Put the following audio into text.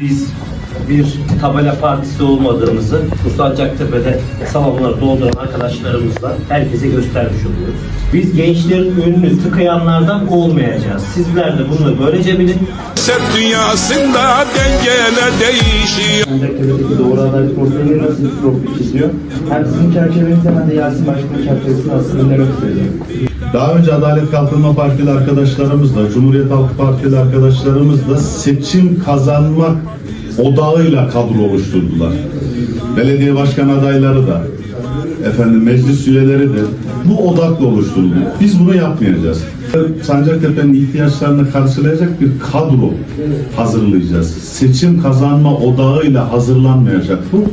Biz bir tabela partisi olmadığımızı bu Sancaktepe'de salonları dolduran arkadaşlarımızla herkese göstermiş oluyoruz. Biz gençlerin önünü tıkayanlardan olmayacağız. Sizler de bunu böylece bilin. Set dünyasında dengeler değişiyor. Sancaktepe'deki doğru adalet portföyü nasıl bir profil çiziyor? Hem sizin çerçevenizde hem de Yasin Başkan'ın çerçevesini aslında dinlemek istiyorum. Daha önce Adalet Kalkınma Partili arkadaşlarımızla, Cumhuriyet Halk Partili arkadaşlarımızla seçim kazanmak odağıyla kadro oluşturdular. Belediye başkan adayları da, efendim meclis üyeleri de bu odakla oluşturuldu. Biz bunu yapmayacağız. Sancaktepe'nin ihtiyaçlarını karşılayacak bir kadro hazırlayacağız. Seçim kazanma odağıyla hazırlanmayacak bu.